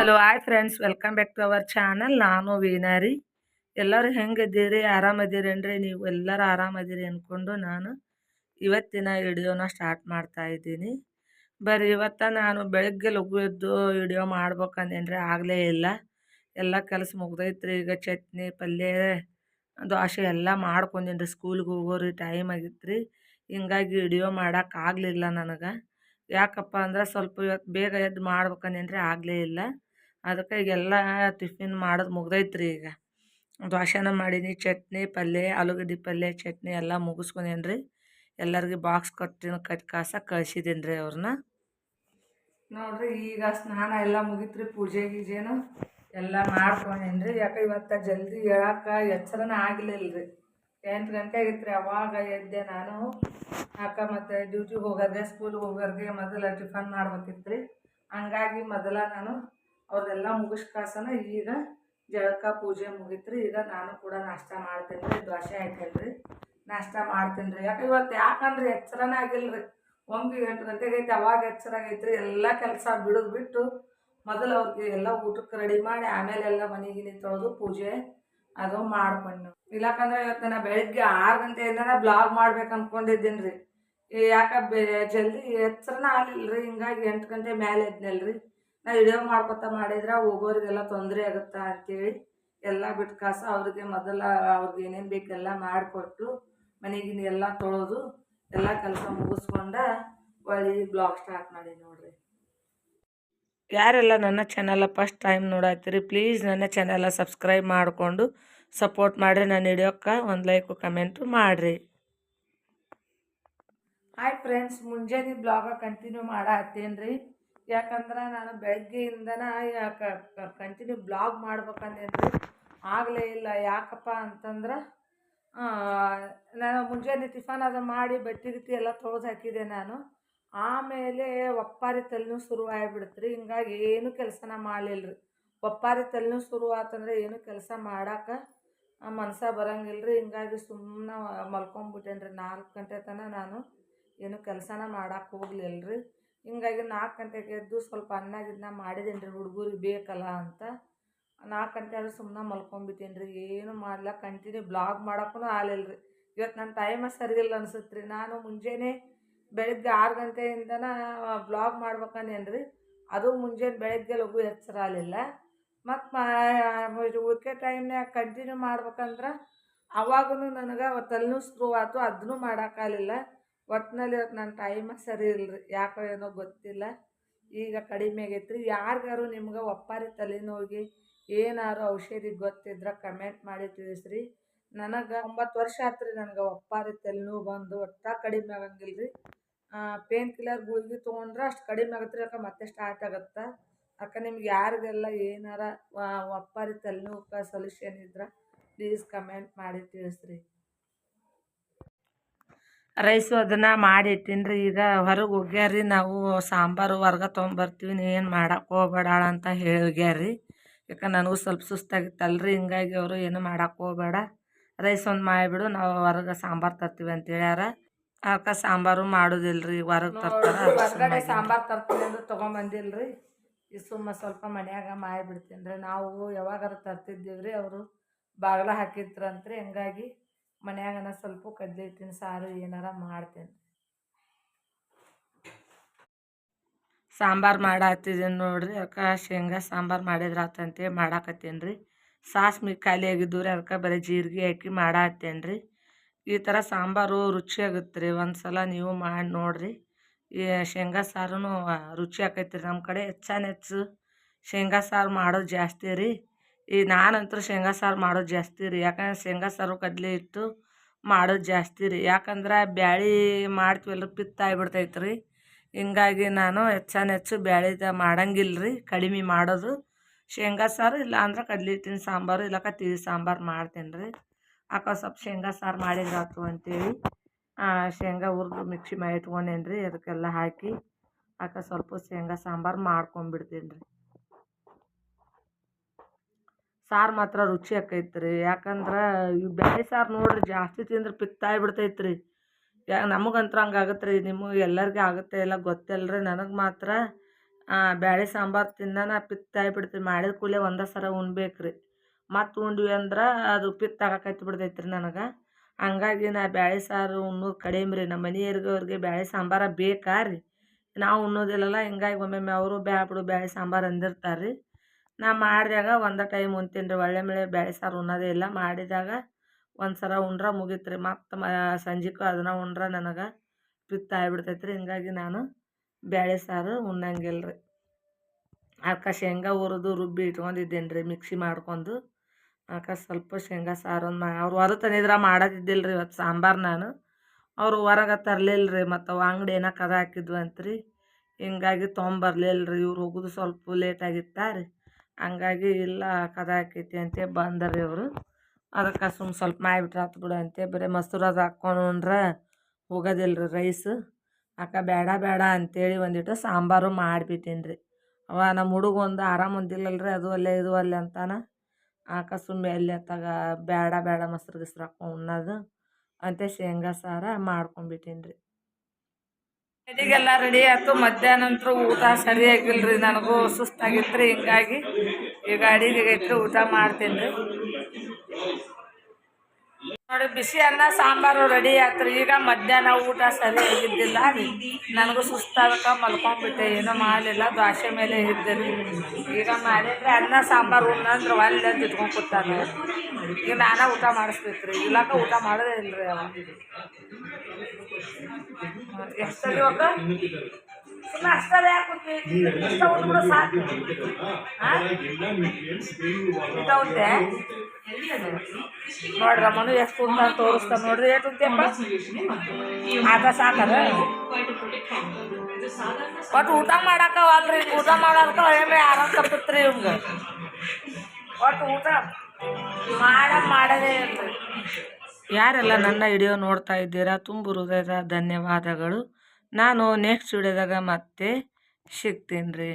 Hello hi friends welcome back to our channel ನಾನು ವೀನಾರಿ ಎಲ್ಲರೂ ಹೆಂಗಿದ್ದೀರಿ ಆರಾಮದಿರೇನ್ರಿ ನೀವು ಎಲ್ಲರೂ ಆರಾಮದಿರಿ ಅಂದ್ಕೊಂಡು ನಾನು ಇವತ್ತಿನ ವಿಡಿಯೋನ ಸ್ಟಾರ್ಟ್ ಮಾಡ್ತಾ ಇದ್ದೀನಿ ಬರೀ ಇವತ್ತ ನಾನು ಬೆಳಗ್ಗೆ ಲಘು ಎದ್ದು ವಿಡಿಯೋ ಮಾಡ್ಬೇಕಂದೇನ್ರಿ ಆಗಲೇ ಇಲ್ಲ ಎಲ್ಲ ಕೆಲಸ ಮುಗ್ದೈತ್ರಿ ಈಗ ಚಟ್ನಿ ಪಲ್ಯ ದೋಸೆ ಎಲ್ಲ ಮಾಡ್ಕೊಂಡೇನ್ರಿ ಸ್ಕೂಲ್ಗೆ ಹೋಗೋರಿ ಟೈಮ್ ಆಗಿತ್ತು ರೀ ಹಿಂಗಾಗಿ ವಿಡಿಯೋ ಮಾಡೋಕ್ಕಾಗಲಿಲ್ಲ ನನಗೆ ಯಾಕಪ್ಪ ಅಂದ್ರೆ ಸ್ವಲ್ಪ ಇವತ್ತು ಬೇಗ ಎದ್ದು ಮಾಡ್ಬೇಕಂದೇನ್ರಿ ಆಗಲೇ ಇಲ್ಲ ಅದಕ್ಕೆ ಈಗೆಲ್ಲ ಟಿಫಿನ್ ಮಾಡೋದು ಮುಗ್ದೈತ್ರಿ ಈಗ. ದ್ವಾಸೆನ ಮಾಡೀನಿ, ಚಟ್ನಿ, ಪಲ್ಯ, ಆಲೂಗಡ್ಡೆ ಪಲ್ಯ, ಚಟ್ನಿ ಎಲ್ಲ ಮುಗಿಸ್ಕೊಂಡೇನಿ ರೀ ಎಲ್ಲರಿಗೆ ಬಾಕ್ಸ್ ಕಟ್ಟಿನ, ಕಟ್ ಕಾಸ ಕಳ್ಸಿದ್ದೀನಿ ರೀ ಅವ್ರನ್ನ. ನೋಡ್ರಿ ಈಗ ಸ್ನಾನ ಎಲ್ಲ ಮುಗೀತ್ರಿ, ಪೂಜೆ ಗೀಜೆನು ಎಲ್ಲ ಮಾಡ್ಕೊಂಡೇನಿ ರೀ ಯಾಕೆ ಇವತ್ತು ಜಲ್ದಿ ಹೇಳಕ್ಕೆ ಎಚ್ಚರನೇ ಆಗಲಿಲ್ಲ ರೀ ಎಂಟು ಗಂಟೆ ಆಗಿತ್ತು ರೀ ಅವಾಗ ಎದ್ದೆ ನಾನು. ಯಾಕ ಮತ್ತು ಡ್ಯೂಟಿಗೆ ಹೋಗೋದೆ ಸ್ಕೂಲ್ಗೆ ಹೋಗೋರಿಗೆ ಮೊದಲ ಟಿಫನ್ ಮಾಡ್ಬೇಕಿತ್ತು ರೀ ಹಂಗಾಗಿ ಮೊದಲ ನಾನು ಅವ್ರದ್ದೆಲ್ಲ ಮುಗಿಸ್ಕಾಸನ ಈಗ ಜಳಕ ಪೂಜೆ ಮುಗೀತು ಈಗ ನಾನು ಕೂಡ ನಾಷ್ಟ ಮಾಡ್ತೀನಿ ರೀ ದೋಸೆ ಹಾಕೇನಿ ರೀ ನಾಷ್ಟ ಮಾಡ್ತೀನಿ ರೀ ಯಾಕೆ ಇವತ್ತು ಯಾಕಂದ್ರೆ ಎಚ್ಚರನೇ ಆಗಿಲ್ಲ ರೀ ಒಂದು ಎಂಟು ಗಂಟೆಗೆ ಐತೆ, ಅವಾಗ ಎಚ್ಚರ ಆಗೈತ್ರಿ. ಎಲ್ಲ ಕೆಲಸ ಬಿಡೋದು ಬಿಟ್ಟು ಮೊದಲು ಅವ್ರಿಗೆ ಎಲ್ಲ ಊಟಕ್ಕೆ ರೆಡಿ ಮಾಡಿ, ಆಮೇಲೆ ಎಲ್ಲ ಮನೆಗಿನಿ ತೊಳೆದು ಪೂಜೆ ಅದು ಮಾಡ್ಕೊಂಡು ಇಲ್ಲಕಂದ್ರೆ ಇವತ್ತು ನಾನು ಬೆಳಗ್ಗೆ ಆರು ಗಂಟೆಯಿಂದನೇ ಬ್ಲಾಗ್ ಮಾಡ್ಬೇಕು ಅಂದ್ಕೊಂಡಿದ್ದೀನಿ ರೀ ಯಾಕೆ ಬೇ, ಜಲ್ದಿ ಎಚ್ಚರನೇ ಆಗಲಿಲ್ಲ ರೀ ಹಿಂಗಾಗಿ ಎಂಟು ಗಂಟೆ ಮೇಲೆ ರೀ ನಾ ವಿಡಿಯೋ ಮಾಡ್ಕೊತ ಮಾಡಿದ್ರೆ ಹೋಗೋರಿಗೆಲ್ಲ ತೊಂದರೆ ಆಗುತ್ತಾ ಅಂತೇಳಿ ಎಲ್ಲ ಬಿಟ್ಟು ಕಾಸ ಅವ್ರಿಗೆ ಮೊದಲ ಅವ್ರಿಗೆ ಏನೇನು ಬೇಕೆಲ್ಲ ಮಾಡಿಕೊಟ್ಟು ಮನೆಗಿನ ಎಲ್ಲ ತೊಳೆದು ಎಲ್ಲ ಕೆಲಸ ಮುಗಿಸ್ಕೊಂಡ ಒಳ್ಳೆ ಬ್ಲಾಗ್ ಸ್ಟಾರ್ಟ್ ಮಾಡಿ ನೋಡ್ರಿ. ಯಾರೆಲ್ಲ ನನ್ನ ಚಾನಲ ಫಸ್ಟ್ ಟೈಮ್ ನೋಡತ್ತೀರಿ ಪ್ಲೀಸ್ ನನ್ನ ಚಾನಲ ಸಬ್ಸ್ಕ್ರೈಬ್ ಮಾಡಿಕೊಂಡು ಸಪೋರ್ಟ್ ಮಾಡಿರಿ ನಾನು ಹಿಡಿಯೋಕ್ಕೆ ಒಂದು ಲೈಕು ಕಮೆಂಟು ಮಾಡಿರಿ. ಹಾಯ್ ಫ್ರೆಂಡ್ಸ್ ಮುಂಜಾನೆ ಬ್ಲಾಗ ಕಂಟಿನ್ಯೂ ಮಾಡತ್ತೇನ್ರಿ. ರೀ ಯಾಕಂದ್ರೆ ನಾನು ಬೆಳಗ್ಗೆಯಿಂದನ ಕಂಟಿನ್ಯೂ ಬ್ಲಾಗ್ ಮಾಡ್ಬೇಕಂದ್ರೆ ಆಗಲೇ ಇಲ್ಲ, ಯಾಕಪ್ಪ ಅಂತಂದ್ರೆ ನಾನು ಮುಂಜಾನೆ ಟಿಫನ್ ಅದು ಮಾಡಿ ಬಟ್ಟೆ ರೀತಿ ಎಲ್ಲ ತೊಳೆದು ಹಾಕಿದೆ ನಾನು. ಆಮೇಲೆ ಒಪ್ಪಾರಿ ತಲೆನೂ ಶುರು ಆಗಿಬಿಡುತ್ತೆ ರೀ ಹಿಂಗಾಗಿ ಏನು ಕೆಲಸನ ಮಾಡಲಿಲ್ಲ ರೀ ಒಪ್ಪಾರಿ ತಲೆನೂ ಶುರು ಆತಂದ್ರೆ ಏನು ಕೆಲಸ ಮಾಡಕ್ಕೆ ಮನಸ ಬರೋಂಗಿಲ್ಲ ರೀ ಹಿಂಗಾಗಿ ಸುಮ್ಮನೆ ಮಲ್ಕೊಂಬಿಟ್ಟೇನಿ ರೀ ನಾಲ್ಕು ಗಂಟೆ ತನಕ ನಾನು ಏನು ಕೆಲಸನ ಮಾಡಕ್ಕೆ ಹೋಗ್ಲಿಲ್ಲ ರೀ ಹಿಂಗಾಗಿ ನಾಲ್ಕು ಗಂಟೆಗೆ ಎದ್ದು ಸ್ವಲ್ಪ ಅನ್ನ ಗಿನ್ನ ಮಾಡಿದ್ದೇನೆ ರೀ ಹುಡುಗರಿಗೆ ಬೇಕಲ್ಲ ಅಂತ. ನಾಲ್ಕು ಗಂಟೆ ಆದ್ರೆ ಸುಮ್ಮನೆ ಮಲ್ಕೊಂಬಿಟ್ಟೇನಿ ರೀ ಏನು ಮಾಡಲ್ಲ ಕಂಟಿನ್ಯೂ ಬ್ಲಾಗ್ ಮಾಡೋಕ್ಕೂ ಆಗಲಿಲ್ಲ ರೀ ಇವತ್ತು ನನ್ನ ಟೈಮ ಸರಿಯಿಲ್ಲ ಅನ್ಸುತ್ತೆ ರೀ ನಾನು ಮುಂಜಾನೆ ಬೆಳಗ್ಗೆ ಆರು ಗಂಟೆಯಿಂದನ ಬ್ಲಾಗ್ ಮಾಡ್ಬೇಕಂದೇನು ರೀ ಅದು ಮುಂಜಾನೆ ಬೆಳಗ್ಗೆ ಲಘು ಎಚ್ಚರ ಆಗಲಿಲ್ಲ. ಮತ್ತು ಉಳಿಕೆ ಟೈಮ್ನಾಗ ಕಂಟಿನ್ಯೂ ಮಾಡ್ಬೇಕಂದ್ರೆ ಅವಾಗೂ ನನಗೆ ತಲೆನೂ ಸ್ಕ್ರೂ ಆಯ್ತು ಅದನ್ನೂ ಮಾಡೋಕ್ಕಾಗಲಿಲ್ಲ ಒಟ್ಟಿನಲ್ಲಿ ಇವತ್ತು ನನ್ನ ಟೈಮ ಸರಿ ಇಲ್ಲ ರೀ ಯಾಕೋ ಏನೋ ಗೊತ್ತಿಲ್ಲ. ಈಗ ಕಡಿಮೆ ಆಗೈತ್ರಿ. ಯಾರಿಗಾರು ನಿಮ್ಗೆ ಒಪ್ಪಾರಿ ತಲೆನೋವಿಗೆ? ಏನಾರು ಔಷಧಿ ಗೊತ್ತಿದ್ರೆ ಕಮೆಂಟ್ ಮಾಡಿ ತಿಳಿಸ್ರಿ. ನನಗೆ ಒಂಬತ್ತು ವರ್ಷ ಆತ್ರಿ ನನಗೆ ಒಪ್ಪಾರಿ ತಲೆನೋವು ಬಂದು. ಒಟ್ಟ ಕಡಿಮೆ ಆಗಂಗಿಲ್ಲ ರೀ ಪೇನ್ ಕಿಲ್ಲರ್ ಗುಳಿಗೆ ತೊಗೊಂಡ್ರೆ ಅಷ್ಟು ಕಡಿಮೆ ಆಗುತ್ತೆ ಯಾಕೆ ಮತ್ತೆ ಸ್ಟಾರ್ಟ್ ಆಗುತ್ತೆ. ಅಕ್ಕ, ನಿಮ್ಗೆ ಯಾರಿಗೆಲ್ಲ ಏನಾರ ಒಪ್ಪಾರಿ ತಲೆನೋವು ಸೊಲ್ಯೂಷನ್ ಇದ್ರೆ ಪ್ಲೀಸ್ ಕಮೆಂಟ್ ಮಾಡಿ ತಿಳಿಸ್ರಿ. ರೈಸು ಅದನ್ನು ಮಾಡಿ ಇಟ್ಟೀನಿ ರೀ ಈಗ ಹೊರಗೆ ಹೋಗ್ಯಾರ್ರಿ. ನಾವು ಸಾಂಬಾರು ಹೊರ್ಗೆ ತೊಗೊಂಬರ್ತೀವಿ. ನೀ ಏನು ಮಾಡಕ್ಕೆ ಹೋಗ್ಬೇಡ ಅಂತ ಹೋಗ್ಯಾರ್ರಿ. ಯಾಕೆ ನನಗೂ ಸ್ವಲ್ಪ ಸುಸ್ತಾಗಿತ್ತಲ್ರಿ. ಹಿಂಗಾಗಿ ಅವರು ಏನು ಮಾಡಕ್ಕೆ ಹೋಗ್ಬೇಡ. ರೈಸ್ ಒಂದು ಮಾಡಿಬಿಡು. ನಾವು ಹೊರಗೆ ಸಾಂಬಾರು ತರ್ತೀವಿ ಅಂತ ಹೇಳ್ಯಾರ. ಅದಕ್ಕೆ ಸಾಂಬಾರು ಮಾಡೋದಿಲ್ಲ ರೀ ಹೊರಗೆ ತರ್ತಾರೆ ಹೊರಗಡೆ ಸಾಂಬಾರು ತರ್ತೀನಿ ಅಂದ್ರೆ ತೊಗೊಂಬಂದಿಲ್ಲ ರೀ ಈ ಸುಮ್ಮ ಸ್ವಲ್ಪ ಮನ್ಯಾಗ ಮಾಡಿಬಿಡ್ತೀನಿ ರೀ ನಾವು ಯಾವಾಗಾರ ತರ್ತಿದ್ದೀವಿ ರೀ ಅವರು. ಬಾಗಿಲ ಹಾಕಿದ್ರಂತ್ರಿ. ಹಿಂಗಾಗಿ ಮನ್ಯಾಗನ ಸ್ವಲ್ಪ ಕದ್ದಿರ್ತೀನಿ ಸಾರು ಏನಾರ ಮಾಡ್ತೇನೆ. ಸಾಂಬಾರು ಮಾಡತ್ತಿದ್ದೀನಿ ನೋಡ್ರಿ ಅದಕ್ಕೆ ಶೇಂಗಾ ಸಾಂಬಾರು ಮಾಡಿದ್ರೆ ಆತಂತೇಳಿ ಮಾಡಾಕತ್ತೇನೆ ರೀ ಸಾಸ್ಮಿ ಖಾಲಿ ಆಗಿದ್ದು ರೀ ಅದಕ್ಕೆ ಬರೀ ಜೀರಿಗೆ ಹಾಕಿ ಮಾಡಾತ್ತೇನೆ ರೀ ಈ ಥರ ಸಾಂಬಾರು ರುಚಿಯಾಗುತ್ತೆ ರೀ ಒಂದು ಸಲ ನೀವು ಮಾಡಿ ನೋಡಿರಿ. ಈ ಶೇಂಗಾ ಸಾರು ರುಚಿ ಆಕೈತೆ ರೀ ನಮ್ಮ ಕಡೆ, ಹೆಚ್ಚಾನ ಹೆಚ್ಚು ಶೇಂಗಾ ಸಾರು ಮಾಡೋದು ಜಾಸ್ತಿ ರೀ. ಈ ನಾನಂತೂ ಶೇಂಗಾ ಸಾರು ಮಾಡೋದು ಜಾಸ್ತಿ ರೀ, ಯಾಕಂದ್ರೆ ಶೇಂಗಾ ಸಾರು ಕಡಲೆ ಹಿಟ್ಟು ಮಾಡೋದು ಜಾಸ್ತಿ ರೀ, ಯಾಕಂದ್ರೆ ಬ್ಯಾಳೆ ಮಾಡ್ತೀವಲ್ಲ ಪಿತ್ತ ಆಗಿಬಿಡ್ತೈತೆ ರೀ, ಹಿಂಗಾಗಿ ನಾನು ಹೆಚ್ಚಾನ ಹೆಚ್ಚು ಬ್ಯಾಳಿದ ಮಾಡಂಗಿಲ್ಲ ರೀ, ಕಡಿಮೆ ಮಾಡೋದು. ಶೇಂಗಾ ಸಾರು ಇಲ್ಲ ಅಂದ್ರೆ ಕಡಲೆ ಹಿಟ್ಟಿನ ಸಾಂಬಾರು ಇಲ್ಲಕ ತಿಳಿ ಸಾಂಬಾರು ಮಾಡ್ತೀನಿ ರೀ ಅಕ್ಕ ಸ್ವಲ್ಪ ಶೇಂಗಾ ಸಾರು ಮಾಡಿದ್ರೆ ಆಯ್ತು ಅಂತೇಳಿ ಶೇಂಗಾ ಹುರಿದು ಮಿಕ್ಸಿ ಮಾಡಿ ಇಟ್ಕೊಂಡೇನಿ ರೀ ಅದಕ್ಕೆಲ್ಲ ಹಾಕಿ ಅಕ್ಕ ಸ್ವಲ್ಪ ಶೇಂಗಾ ಸಾಂಬಾರು ಮಾಡ್ಕೊಂಬಿಡ್ತೀನಿ ರೀ ಸಾರು ಮಾತ್ರ ರುಚಿ ಆಕೈತೆ ರೀ ಯಾಕಂದ್ರೆ ಈ ಬ್ಯಾಳೆ ಸಾರು ನೋಡಿರಿ ಜಾಸ್ತಿ ತಿಂದ್ರೆ ಪಿತ್ತ ಆಗಿಬಿಡ್ತೈತೆ ರೀ ಯಾ ನಮಗಂತೂ ಹಂಗಾಗತ್ತೆ ರೀ ನಿಮಗೆ ಎಲ್ಲರಿಗೂ ಆಗುತ್ತೆ ಇಲ್ಲ ಗೊತ್ತಿಲ್ಲ ರೀ ನನಗೆ ಮಾತ್ರ ಬ್ಯಾಳೆ ಸಾಂಬಾರು ತಿನ್ನಾನ ಪಿತ್ತ ಆಗಿಬಿಡ್ತೀವಿ ಮಾಡಿದ ಕೂಡಲೇ ಒಂದೇ ಸರ ಉಣ್ಬೇಕು ರೀ ಮತ್ತು ಉಂಡ್ವಿ ಅಂದ್ರೆ ಅದು ಪಿತ್ತ ಆಗಕತ್ತಿ ಬಿಡ್ತೈತೆ ರೀ ನನಗೆ. ಹಂಗಾಗಿ ನಾ ಬ್ಯಾಳೆ ಸಾರು ಉಣ್ಣೋದು ಕಡಿಮೆ ರೀ. ನಮ್ಮ ಮನೆಯವ್ರಿಗೆ ಬ್ಯಾಳೆ ಸಾಂಬಾರ ಬೇಕಾ ರೀ? ನಾವು ಉಣ್ಣೋದಿಲ್ಲಲ್ಲ, ಹಿಂಗಾಗಿ ಒಮ್ಮೊಮ್ಮೆ ಅವರು ಬ್ಯಾಡ ಬಿಡು ಬ್ಯಾಳೆ ಸಾಂಬಾರು ಅಂದಿರ್ತಾರೆ ರೀ ನಾ ಮಾಡಿದಾಗ ಒಂದು ಟೈಮ್ ಉಣ್ತೀನಿ ರೀ ಒಳ್ಳೆ ಮಳೆ ಬೇಳೆ ಸಾರು ಉಣ್ಣೋದೇ ಇಲ್ಲ. ಮಾಡಿದಾಗ ಒಂದು ಸಲ ಉಂಡ್ರೆ ಮುಗೀತು ರೀ ಮತ್ತು ಮ, ಸಂಜೆಗೂ ಅದನ್ನ ಉಂಡ್ರೆ ನನಗೆ ಪಿತ್ತ ಆಗ್ಬಿಡ್ತೈತೆ ರೀ ಹಿಂಗಾಗಿ ನಾನು ಬೇಳೆ ಸಾರು ಉಣ್ಣಂಗಿಲ್ಲ ರೀ ಅದಕ್ಕೆ ಶೇಂಗಾ ಹುರಿದು ರುಬ್ಬಿ ಇಟ್ಕೊಂಡಿದ್ದೇನೆ ರೀ ಮಿಕ್ಸಿ ಮಾಡ್ಕೊಂಡು. ಅದಕ್ಕೆ ಸ್ವಲ್ಪ ಶೇಂಗಾ ಸಾರು ಒಂದು ಅವ್ರು ಹೊರ ತಂದಿದ್ರೆ ಮಾಡೋದಿದ್ದಿಲ್ಲ ರೀ ಇವತ್ತು ಸಾಂಬಾರು ನಾನು. ಅವರು ಹೊರಗೆ ತರಲಿಲ್ಲ ರೀ ಮತ್ತು ಅವು ಅಂಗಡಿ ಏನೋ ಕದ ಹಾಕಿದ್ವು ರೀ ಹಿಂಗಾಗಿ ತೊಗೊಂಬರ್ಲಿಲ್ಲ ರೀ ಇವ್ರು ಹೋಗೋದು ಸ್ವಲ್ಪ ಲೇಟ್ ಆಗಿತ್ತಾ ರೀ. ಹಂಗಾಗಿ ಇಲ್ಲ, ಕದ ಅಂತೇಳಿ ಬಂದರು ಇವರು. ಅದಕ್ಕೆ ಸುಮ್ಮ ಸ್ವಲ್ಪ ಮಾಡಿಬಿಟ್ರೆ ಆತು ಬಿಡು ಅಂತೆ. ಬರೀ ಮೊಸರು ಅದು ಹಾಕ್ಕೊಂಡು ಉಂಡ್ರೆ ಹೋಗೋದಿಲ್ಲ ರೀ ರೈಸ್. ಅಕ್ಕ ಬೇಡ ಬೇಡ ಅಂತೇಳಿ ಒಂದಿಟ್ಟು ಸಾಂಬಾರು ಮಾಡಿಬಿಟ್ಟೀನಿ ರೀ ಅವ ನಮ್ಮ ಹುಡುಗ ಒಂದು ಆರಾಮ ಒಂದಿಲ್ಲಲ್ರಿ ಅದು ಅಲ್ಲೇ, ಇದು ಅಲ್ಲೇ ಅಂತಾನೆ. ಆಕ ಸುಮ್ಮನೆ ಎಲ್ಲಿ ತಗ ಬೇಡ ಬೇಡ ಮೊಸರು ಗಿಸ್ರು ಹಾಕ್ಕೊಂಡು ಉಣ್ಣೋದು. ಅಂತ ಶೇಂಗಾ ಸಾರು ಮಾಡ್ಕೊಂಬಿಟ್ಟೀನಿ ರೀ ಅಡಿಗೆಲ್ಲ ರೆಡಿ ಆಯ್ತು? ಮಧ್ಯಾಹ್ನ ನಂತರ ಊಟ ಸರಿಯಾಗಿಲ್ಲ ರೀ ನನಗೂ ಸುಸ್ತಾಗಿತ್ತು ರೀ ಹಿಂಗಾಗಿ ಈಗ ಇತ್ತು ಊಟ ಮಾಡ್ತೀನಿ ರೀ ನೋಡಿ ಬಿಸಿ ಅನ್ನ ಸಾಂಬಾರು ರೆಡಿ ಆಯ್ತು ಈಗ ಮಧ್ಯಾಹ್ನ ಊಟ ಸರಿ ಆಗಿದ್ದಿಲ್ಲ ನನಗೂ ಸುಸ್ತಾಗಕ್ಕೆ ಮಲ್ಕೊಂಡ್ಬಿಟ್ಟೆ. ಏನೂ ಮಾಡಲಿಲ್ಲ. ದ್ವಾಸೆ ಮೇಲೆ ಇದ್ದಿರಿ ಈಗ ಮಾಡಿದ್ರೆ ಅನ್ನ ಸಾಂಬಾರು ಉಣ್ಣಂದ್ರೆ ಒಳ್ಳೆ ಇಟ್ಕೊಂಡು ಕೂತಾನೆ. ಈಗ ನಾನೇ ಊಟ ಮಾಡಿಸ್ಬೇಕು ರೀ. ಇಲ್ಲಕ ಊಟ ಮಾಡೋದೇ ಇಲ್ಲ ರೀ ಅವ. ಎಷ್ಟು ಇವಾಗ ಸುಮ್ಮನೆ ಅಷ್ಟೇ ಇಷ್ಟ ಉಂಡ್ಬಿಡು ಸಾಕು. ಹಾಂ ನೋಡ್ರಿ ಮನು ಎಷ್ಟು ಅಂತ ತೋರಿಸ್ತಾ ನೋಡ್ರಿ. ಎಷ್ಟು ಉಂಟೆಪ್ಪ ಆತ ಸಾಕದ? ಒಟ್ಟು ಊಟ ಮಾಡಕ್ಕವಲ್ರಿ, ಊಟ ಮಾಡೋದಕ್ಕೆ ಒಳ್ಳೆ ಆರಾಮ ತಪ್ಪತ್ರಿ ಇವ್ಗೆ? ಒಟ್ಟು ಊಟ ಮಾಡ, ಮಾಡದೇ ಯಾರೆಲ್ಲ ನನ್ನ ವಿಡಿಯೋ ನೋಡ್ತಾ ಇದ್ದೀರಾ, ತುಂಬ ಹೃದಯದ ಧನ್ಯವಾದಗಳು. ನಾನು ನೆಕ್ಸ್ಟ್ ವಿಡಿಯೋದಾಗ ಮತ್ತೆ ಸಿಗ್ತೀನಿ ರೀ.